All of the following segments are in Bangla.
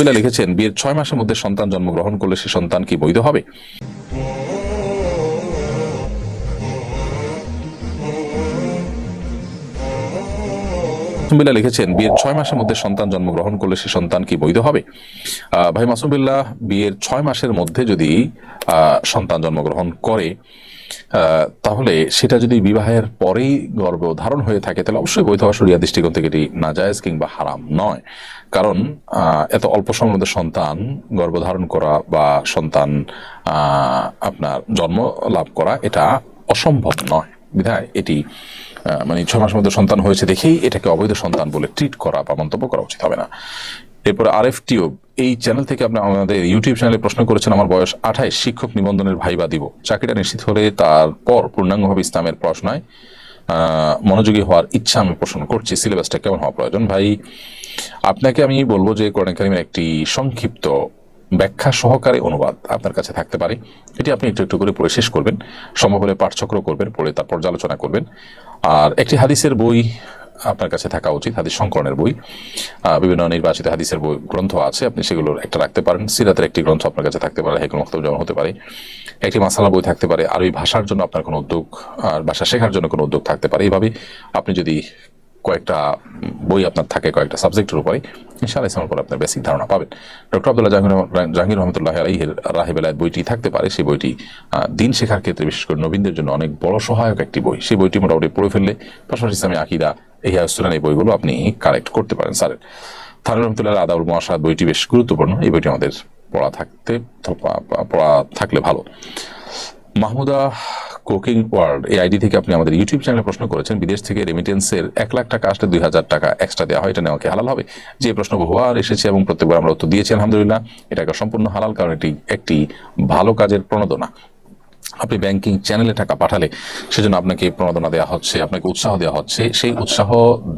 মাসুমিল্লা লিখেছেন বিয়ের ছয় মাসের মধ্যে সন্তান জন্মগ্রহণ করলে সে সন্তান কি বৈধ হবে? মাসুমিল্লা লিখেছেন, বিয়ের ছয় মাসের মধ্যে সন্তান জন্মগ্রহণ করলে সে সন্তান কি বৈধ হবে? ভাই মাসুমিল্লাহ বিয়ের ছয় মাসের মধ্যে যদি সন্তান জন্মগ্রহণ করে তাহলে সেটা যদি বিবাহের পরেই গর্ভ ধারণ হয়ে থাকে, তাহলে অবশ্যই বৈধ শরিয়া দৃষ্টিকোণ থেকে এটি নাজায়েজ কিংবা হারাম নয়। কারণ এত অল্প সময়ের মধ্যে সন্তান গর্ভধারণ করা বা সন্তান আপনার জন্ম লাভ করা, এটা অসম্ভব নয়। বিধায় এটি মানে ছয় মাসের মধ্যে সন্তান হয়েছে দেখেই এটাকে অবৈধ সন্তান বলে ট্রিট করা বা মন্তব্য করা উচিত হবে না। এরপর আর এফ টিউব এই চ্যানেল থেকে আপনি আমাদের ইউটিউব চ্যানেলে প্রশ্ন করেছেন, আমার বয়স আঠাইশ, শিক্ষক নিবন্ধনের ভাইবা দিব। চাকরিটা নিশ্চিত হলে তারপর পূর্ণাঙ্গভাবে ইসলামের পড়াশোনায় মনোযোগী হওয়ার ইচ্ছা আমি পোষণ করছি। সিলেবাসটা কেমন হওয়া প্রয়োজন? ভাই, আপনাকে আমি বলব যে কোরআন কারিমের একটি সংক্ষিপ্ত ব্যাখ্যা সহকারে অনুবাদ আপনার কাছে থাকতে পারে। এটি আপনি একটু একটু করে পড়ে শেষ করবেন। সম্ভব হলে পাঠচক্র করবেন, পড়ে তার পর্যালোচনা করবেন। আর একটি হাদিসের বই আপনার কাছে থাকা উচিত, হাদিস সংকলনের বই। বিভিন্ন নির্বাচিত হাদিসের বই গ্রন্থ আছে, আপনি সেগুলোর একটা রাখতে পারেন। সিরাতের একটি গ্রন্থ আপনার কাছে থাকতে পারে হেকুল মক্তব যেমন হতে পারে। একটি মাসালা বই থাকতে পারে আর ওই ভাষার জন্য আপনার কোনো উদ্যোগ, আর ভাষা শেখার জন্য কোনো উদ্যোগ থাকতে পারে। এইভাবে আপনি যদি কয়েকটা বই আপনার থাকে, কয়েকটা সাবজেক্টের উপরে। ইনশাআল্লাহ ইসলামের উপর আপনার বেসিক ধারণা পাবেন। ডক্টর আব্দুল্লাহ রহমান- জাহাঙ্গীর রহমতুল্লাহ আলহের রাহেবেলায় বইটি থাকতে পারে। সেই বইটি দিন শেখার ক্ষেত্রে বিশেষ করে নবীনদের জন্য অনেক বড় সহায়ক একটি বই। সেই বইটি মোটামুটি পড়ে ফেললে পাশাপাশি ইসলামী আকিদা এই আয়স্তুলান এই বইগুলো আপনি কালেক্ট করতে পারেন স্যারের থানুর রহমতুল্লাহ আদাউল মহাসাদ বইটি বেশ গুরুত্বপূর্ণ। এই বইটি আমাদের পড়া থাকতে পড়া থাকলে ভালো। মাহমুদা কুকিং ওয়ার্ল্ড, এই আইডি থেকে আপনি আমাদের ইউটিউব চ্যানেলে প্রশ্ন করেছেন, বিদেশ থেকে রেমিটেন্সের এক লাখ টাকা আসলে দুই হাজার টাকা এক্সট্রা দেওয়া হয়, এটা নেওয়া কি হালাল হবে? যে প্রশ্ন বহুবার এসেছে এবং প্রত্যেকবার আমরা উত্তর দিয়েছি, আলহামদুলিল্লাহ, এটা একটা সম্পূর্ণ হালাল কারণ এটি একটি ভালো কাজের প্রণোদনা। আপনি ব্যাংকিং চ্যানেলে টাকা পাঠালে, সেজন্য আপনাকে প্রণোদনা দেওয়া হচ্ছে, আপনাকে উৎসাহ দেওয়া হচ্ছে। সেই উৎসাহ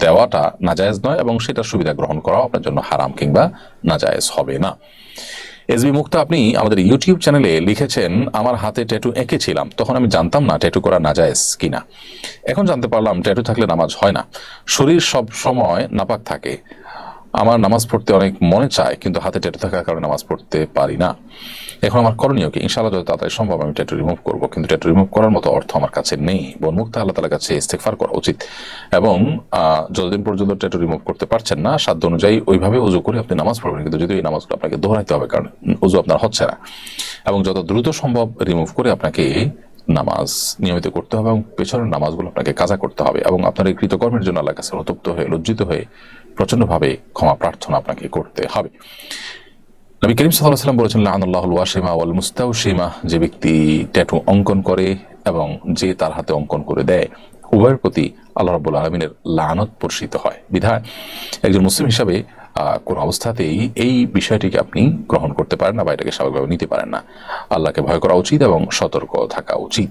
দেওয়াটা নাজায়েজ নয় এবং সেটার সুবিধা গ্রহণ করাও আপনার জন্য হারাম কিংবা নাজায়েজ হবে না। এসবি মুক্তা, আপনি আমাদের ইউটিউব চ্যানেলে লিখেছেন, আমার হাতে ট্যাটু এঁকেছিলাম তখন আমি জানতাম না ট্যাটু করা না নাজায়েজ কিনা। এখন জানতে পারলাম ট্যাটু থাকলে নামাজ হয় না। শরীর সব সময় নাপাক থাকে। আমার নামাজ পড়তে অনেক মনে চায়, কিন্তু হাতে ট্যাটু থাকার কারণে নামাজ পড়তে পারি না। এখন আমার করণীয় কি? ইনশাআল্লাহ যত তাড়াতাড়ি সম্ভব আমি ট্যাটু রিমুভ করব, কিন্তু ট্যাটু রিমুভ করার মতো অর্থ আমার কাছে নেই। বনমুক্ত আল্লাহ তালার কাছে ইস্তেকফার করা উচিত। এবং যতদিন পর্যন্ত ট্যাটু রিমুভ করতে পারছেন না, সাধ্য অনুযায়ী ওইভাবে উজু করে আপনি নামাজ পড়বেন। কিন্তু যদি এই নামাজগুলো আপনাকে দোহরাইতে হবে, কারণ উজু আপনার হচ্ছে না। এবং যত দ্রুত সম্ভব রিমুভ করে আপনাকে নামাজ নিয়মিত করতে হবে এবং পেছনের নামাজগুলো আপনাকে কাজা করতে হবে। এবং আপনার এই কৃতকর্মের জন্য আল্লাহ কাছে অনুতপ্ত হয়ে, লজ্জিত হয়ে প্রচন্ডভাবে ক্ষমা প্রার্থনা আপনাকে করতে হবে। নবী করিম সাল্লাহ সাল্লাম বলেছেন লাহানুল্লাহুল ওয়াসিমা ওয়াল মুস্তাউসিমা যে ব্যক্তি ট্যাটু অঙ্কন করে এবং যে তার হাতে অঙ্কন করে দেয়, উভয়ের প্রতি আল্লাহ রাব্বুল আলমিনের লানত বর্ষিত হয়। বিধায় একজন মুসলিম হিসাবে কোন অবস্থাতেই এই বিষয়টিকে আপনি গ্রহণ করতে পারেন না বা এটাকে স্বাভাবিকভাবে নিতে পারেন না। আল্লাহকে ভয় করা উচিত এবং সতর্ক থাকা উচিত।